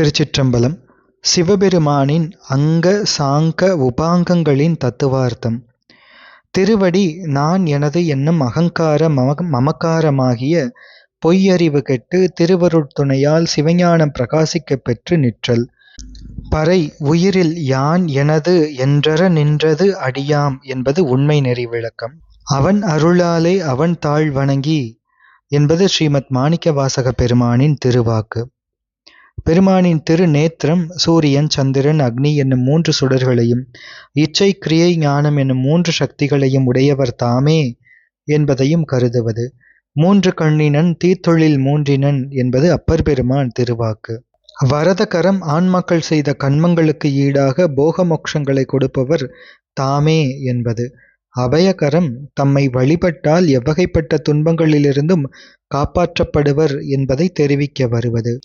திருச்சிற்றம்பலம் சிவபெருமானின் அங்க சாங்க உபாங்கங்களின் தத்துவார்த்தம் திருவடி நான் எனது என்னும் அகங்கார மம மமக்காரமாகிய பொய்யறிவு கெட்டு திருவருட்துணையால் சிவஞானம் பிரகாசிக்க பெற்று நிற்றல். பறை உயிரில் யான் எனது என்றற நின்றது அடியாம் என்பது உண்மை நெறி விளக்கம். அவன் அருளாலே அவன் தாழ் வணங்கி என்பது ஸ்ரீமத் மாணிக்கவாசகப் பெருமானின் திருவாக்கு. பெருமானின் திரு நேத்திரம் சூரியன் சந்திரன் அக்னி என்னும் மூன்று சுடர்களையும் இச்சை கிரியை ஞானம் என்னும் மூன்று சக்திகளையும் உடையவர் தாமே என்பதையும் கருதுவது. மூன்று கண்ணினன் தீத்தொழில் மூன்றினன் என்பது அப்பர் பெருமான் திருவாக்கு. வரதகரம் ஆண்மக்கள் செய்த கன்மங்களுக்கு ஈடாக போகமோக்ஷங்களை கொடுப்பவர் தாமே என்பது. அபயகரம் தம்மை வழிபட்டால் எவ்வகைப்பட்ட துன்பங்களிலிருந்தும் காப்பாற்றப்படுவர் என்பதை தெரிவிக்க வருவது.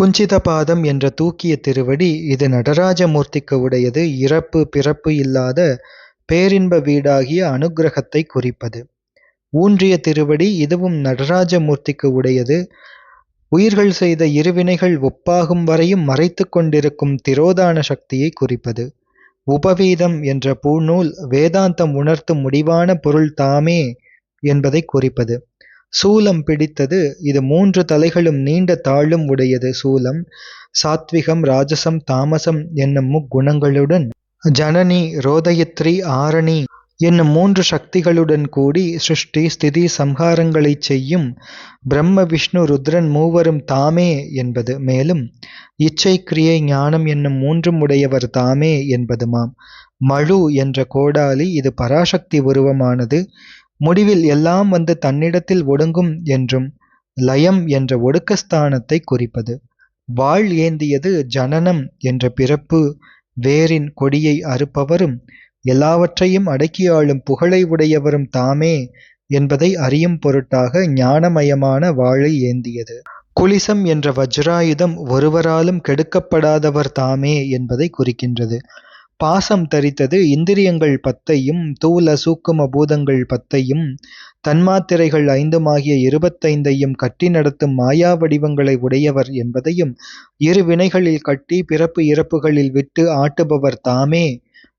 குஞ்சிதபாதம் என்ற தூக்கிய திருவடி இது நடராஜ மூர்த்திக்கு உடையது இறப்பு பிறப்பு இல்லாத பேரின்ப வீடாகிய அனுகிரகத்தை குறிப்பது. ஊன்றிய திருவடி இதுவும் நடராஜ மூர்த்திக்கு உடையது உயிர்கள் செய்த இருவினைகள் ஒப்பாகும் வரையும் மறைத்து கொண்டிருக்கும் திரோதான சக்தியை குறிப்பது. உபவீதம் என்ற பூநூல் வேதாந்தம் உணர்த்தும் முடிவான பொருள் தாமே என்பதை குறிப்பது. சூலம் பிடித்தது இது மூன்று தலைகளும் நீண்ட தாளும் உடையது சூலம் சாத்விகம் ராஜசம் தாமசம் என்னும் முக்குணங்களுடன் ஜனனி ரோதயித்ரி ஆரணி என்னும் மூன்று சக்திகளுடன் கூடி சிருஷ்டி ஸ்திதி சம்ஹாரங்களைச் செய்யும் பிரம்ம விஷ்ணு ருத்ரன் மூவரும் தாமே என்பது. மேலும் இச்சை கிரியை ஞானம் என்னும் மூன்றும் உடையவர் தாமே என்பதுமாம். மழு என்ற கோடாலி இது பராசக்தி உருவமானது முடிவில் எல்லாம் வந்து தன்னிடத்தில் ஒடுங்கும் என்றும் லயம் என்ற ஒடுக்கஸ்தானத்தை குறிப்பது. வாள் ஏந்தியது ஜனனம் என்ற பிறப்பு வேரின் கொடியை அறுப்பவரும் எல்லாவற்றையும் அடக்கியாளும் புகழை உடையவரும் தாமே என்பதை அறியும் பொருட்டாக ஞானமயமான வாளை ஏந்தியது. குலிசம் என்ற வஜ்ராயுதம் ஒருவராலும் கெடுக்கப்படாதவர் தாமே என்பதை குறிக்கின்றது. பாசம் தரித்தது இந்திரியங்கள் பத்தையும் தூல சூக்கும பூதங்கள் பத்தையும் தன்மாத்திரைகள் ஐந்துமாகிய இருபத்தைந்தையும் கட்டி நடத்தும் மாயா வடிவங்களை உடையவர் என்பதையும் இரு வினைகளில் கட்டி பிறப்பு இறப்புகளில் விட்டு ஆட்டுபவர் தாமே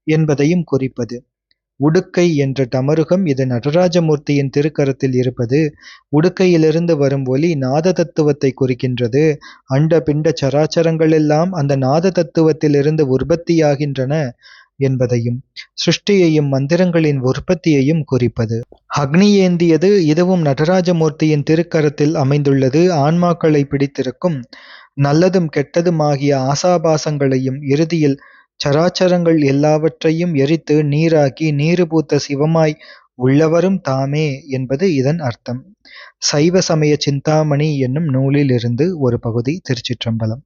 என்பதையும் குறிப்பது. உடுக்கை என்ற டமருகம் இது நடராஜமூர்த்தியின் திருக்கரத்தில் இருப்பது. உடுக்கையிலிருந்து வரும் ஒலி நாத தத்துவத்தை குறிக்கின்றது. அண்ட பிண்ட சராசரங்களெல்லாம் அந்த நாத தத்துவத்திலிருந்து உற்பத்தியாகின்றன என்பதையும் சிருஷ்டியையும் மந்திரங்களின் உற்பத்தியையும் குறிப்பது. அக்னி ஏந்தியது இதுவும் நடராஜமூர்த்தியின் திருக்கரத்தில் அமைந்துள்ளது ஆன்மாக்களை பிடித்திருக்கும் நல்லதும் கெட்டதுமாகிய ஆசாபாசங்களையும் இறுதியில் சராசரங்கள் எல்லாவற்றையும் எரித்து நீராக்கி நீறு பூத்த சிவமாய் உள்ளவரும் தாமே என்பது இதன் அர்த்தம். சைவ சமய சிந்தாமணி என்னும் நூலிலிருந்து ஒரு பகுதி திருச்சிற்றம்பலம்.